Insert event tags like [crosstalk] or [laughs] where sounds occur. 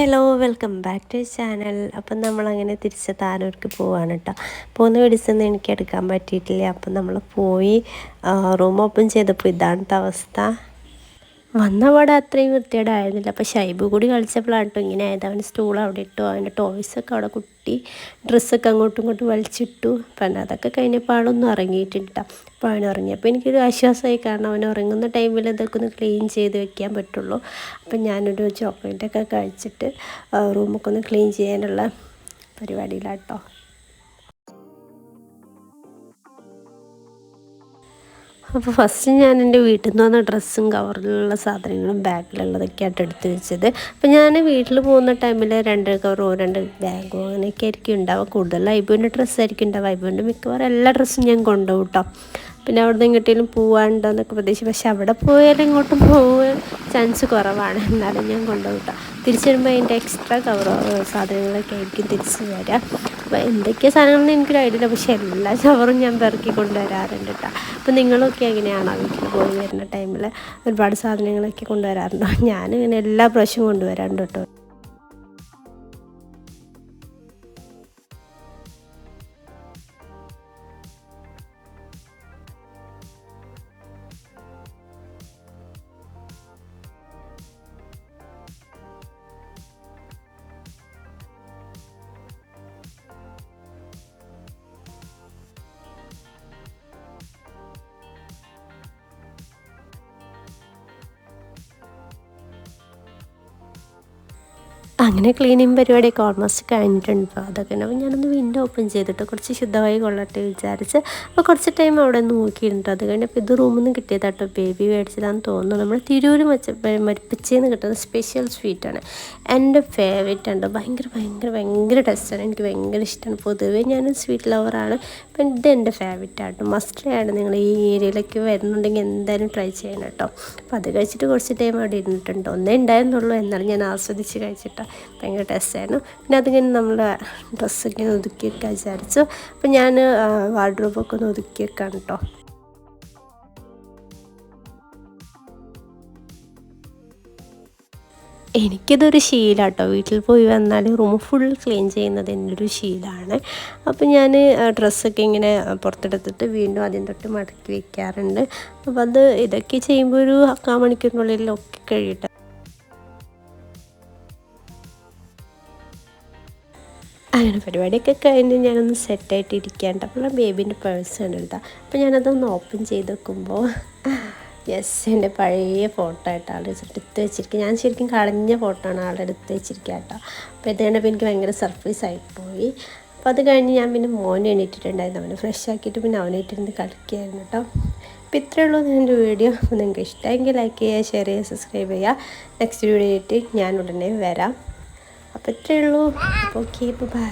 Hello welcome back to channel അപ്പം നമ്മളങ്ങനെ തിരിച്ച് താനൂർക്ക് പോവാണ് കേട്ടോ പോകുന്ന വീഡിയോസൊന്നും എനിക്ക് എടുക്കാൻ പറ്റിയിട്ടില്ല. അപ്പം നമ്മൾ പോയി റൂം ഓപ്പൺ ചെയ്തപ്പോൾ ഇതാണ് അവസ്ഥ. വന്ന പാടെ അത്രയും വൃത്തിയേടായിരുന്നില്ല അപ്പോൾ ഷൈബ് കൂടി കളിച്ചപ്പോഴാണ് കേട്ടോ ഇങ്ങനെ ആയത്. അവൻ സ്റ്റൂൾ അവിടെ ഇട്ടു. അവന്റെ ടോയ്സൊക്കെ അവിടെ കുട്ടി ഡ്രസ്സൊക്കെ അങ്ങോട്ടും ഇങ്ങോട്ടും വലിച്ചിട്ടു. പിന്നെ അതൊക്കെ കഴിഞ്ഞപ്പോൾ ആളൊന്നും ഇറങ്ങിയിട്ടില്ല അപ്പോൾ അവൻ ഉറങ്ങിയപ്പോൾ എനിക്കൊരു ആശ്വാസമായി. കാരണം അവൻ ഉറങ്ങുന്ന ടൈമിൽ ഇതൊക്കെ ഒന്ന് ക്ലീൻ ചെയ്ത് വെക്കാൻ പറ്റുള്ളൂ. അപ്പം ഞാനൊരു ചോക്ലേറ്റൊക്കെ കഴിച്ചിട്ട് റൂമൊക്കെ ഒന്ന് ക്ലീൻ ചെയ്യാനുള്ള പരിപാടിയിലാട്ടോ. അപ്പോൾ ഫസ്റ്റ് ഞാൻ എന്റെ വീട്ടിൽ നിന്ന് വന്ന ഡ്രസ്സും കവറിലുള്ള സാധനങ്ങളും ബാഗിലുള്ളതൊക്കെയായിട്ട് എടുത്ത് വെച്ചത്. അപ്പോൾ ഞാൻ വീട്ടിൽ പോകുന്ന ടൈമിൽ രണ്ട് കവറോ രണ്ട് ബാഗോ അങ്ങനെയൊക്കെ ആയിരിക്കും ഉണ്ടാവുക. കൂടുതൽ ഐബുവിന്റെ ഡ്രസ്സായിരിക്കും ഉണ്ടാവുക. ഐബുവിന്റെ മിക്കവാറും എല്ലാ ഡ്രസ്സും ഞാൻ കൊണ്ടുപോകും കേട്ടോ. പിന്നെ അവിടെ നിന്ന് എങ്ങോട്ടേലും പോകാനുണ്ടോ എന്നൊക്കെ പ്രതീക്ഷിച്ചു. പക്ഷെ അവിടെ പോയാലും ഇങ്ങോട്ടും പോകാൻ ചാൻസ് കുറവാണ്. എന്നാലും ഞാൻ കൊണ്ടുപോകട്ടോ തിരിച്ചു വരുമ്പോൾ അതിന്റെ എക്സ്ട്രാ കവറോ സാധനങ്ങളൊക്കെ ആയിരിക്കും തിരിച്ചു വരിക അപ്പോൾ എന്തൊക്കെയാണ് സാധനങ്ങളെന്ന് എനിക്കൊരു ഐഡിയ ഇല്ല. പക്ഷേ എല്ലാ ഷവറും ഞാൻ പെറുക്കി കൊണ്ടുവരാറുണ്ട് കേട്ടോ അപ്പോൾ നിങ്ങളൊക്കെ എങ്ങനെയാണോ വീട്ടിൽ പോയി വരുന്ന ടൈമിൽ ഒരുപാട് സാധനങ്ങളൊക്കെ കൊണ്ടുവരാറുണ്ടോ? [laughs] ഞാനിങ്ങനെ എല്ലാ പ്രാവശ്യവും കൊണ്ടുവരാറുണ്ട് കേട്ടോ അങ്ങനെ ക്ലീനിങ് പരിപാടിയൊക്കെ ഓൾമോസ്റ്റ് കഴിഞ്ഞിട്ടുണ്ട്. അപ്പോൾ അതൊക്കെ അപ്പോൾ ഞാനൊന്ന് വിൻഡോ ഓപ്പൺ ചെയ്തിട്ട് കുറച്ച് ശുദ്ധമായി കൊള്ളട്ടെ വിചാരിച്ച് അപ്പോൾ കുറച്ച് ടൈം അവിടെ നോക്കിയിട്ടുണ്ട്. അത് കഴിഞ്ഞപ്പോൾ ഇത് റൂമിൽ നിന്ന് കിട്ടിയതാട്ടോ. ബേബി മേടിച്ചതാണെന്ന് തോന്നുന്നു. നമ്മൾ തിരൂര് മച്ച മരിപ്പിച്ചെന്ന് കിട്ടുന്ന സ്പെഷ്യൽ സ്വീറ്റാണ് എന്റെ ഫേവറേറ്റ് ആണ്. ഭയങ്കര ഭയങ്കര ഭയങ്കര ടേസ്റ്റാണ് എനിക്ക് ഭയങ്കര ഇഷ്ടമാണ് പൊതുവേ ഞാൻ സ്വീറ്റ് ലവറാണ് അപ്പം ഇത് എന്റെ ഫേവറേറ്റ് ആട്ടോ. മസ്റ്റ് ആണ് നിങ്ങൾ ഈ ഏരിയയിലേക്ക് വരുന്നുണ്ടെങ്കിൽ എന്തായാലും ട്രൈ ചെയ്യണം കേട്ടോ. അപ്പോൾ അത് കഴിച്ചിട്ട് കുറച്ച് ടൈം അവിടെ ഇരുന്നിട്ടുണ്ട്. ഒന്നേ ഉണ്ടായിരുന്നുള്ളൂ. എന്നാലും ഞാൻ ആസ്വദിച്ച് കഴിച്ചിട്ട്. ഭയങ്കര ടേസ്റ്റായിരുന്നു. പിന്നെ അത് കഴിഞ്ഞ് നമ്മൾ ഡ്രസ്സൊക്കെ ഒന്ന് ഒതുക്കി വെക്കാൻ വിചാരിച്ചു. അപ്പം ഞാൻ വാർഡ്രോബൊക്കെ ഒന്ന് ഒതുക്കി വെക്കാം കേട്ടോ എനിക്കിതൊരു കേട്ടോ വീട്ടിൽ പോയി വന്നാൽ റൂം ഫുൾ ക്ലീൻ ചെയ്യുന്നത് എന്റെ ഒരു ശീലമാണ് അപ്പോൾ ഞാൻ ഡ്രസ്സൊക്കെ ഇങ്ങനെ പുറത്തെടുത്തിട്ട് വീണ്ടും ആദ്യം തൊട്ട് മടക്കി വെക്കാറുണ്ട്. അപ്പോൾ അത് ഇതൊക്കെ ചെയ്യുമ്പോൾ ഒരു അക്കാ മണിക്കൂറിനുള്ളിലൊക്കെ കഴിയട്ടെ. അങ്ങനെ പരിപാടിയൊക്കെ കഴിഞ്ഞ് ഞാനൊന്ന് സെറ്റായിട്ട് ഇരിക്കാണ്ട് അപ്പോൾ ബേബീന്റെ പേഴ്സ് ആണ് കണ്ടെടുത്ത അപ്പോൾ ഞാനതൊന്ന് ഓപ്പൺ ചെയ്ത് വെക്കുമ്പോൾ യെസ് എന്റെ പഴയ ഫോട്ടോ ആയിട്ട് ആൾ എടുത്ത് വെച്ചിരിക്കുക ഞാൻ ശരിക്കും കളഞ്ഞ ഫോട്ടോ ആണ് ആളുടെ എടുത്ത് വെച്ചിരിക്കുക കേട്ടോ. അപ്പോൾ ഇത് കണ്ടപ്പോൾ എനിക്ക് ഭയങ്കര സർപ്രൈസ് ആയിപ്പോയി അപ്പോൾ അത് കഴിഞ്ഞ് ഞാൻ പിന്നെ മോനെ എണീറ്റിട്ടുണ്ടായിരുന്നു. അവനെ ഫ്രഷ് ആക്കിയിട്ട് പിന്നെ അവനായിട്ടിരുന്ന് കളിക്കുകയായിരുന്നു കേട്ടോ. അപ്പോൾ ഇത്രയേ ഉള്ളൂ എന്റെ വീഡിയോ നിങ്ങൾക്ക് ഇഷ്ടമെങ്കിൽ ലൈക്ക് ചെയ്യുക ഷെയർ ചെയ്യുക സബ്സ്ക്രൈബ് ചെയ്യുക. നെക്സ്റ്റ് വീഡിയോ ആയിട്ട് ഞാൻ ഉടനെ വരാം. അപ്പോൾ ഇത്രയേ ഉള്ളൂ ഓക്കെ ബൈ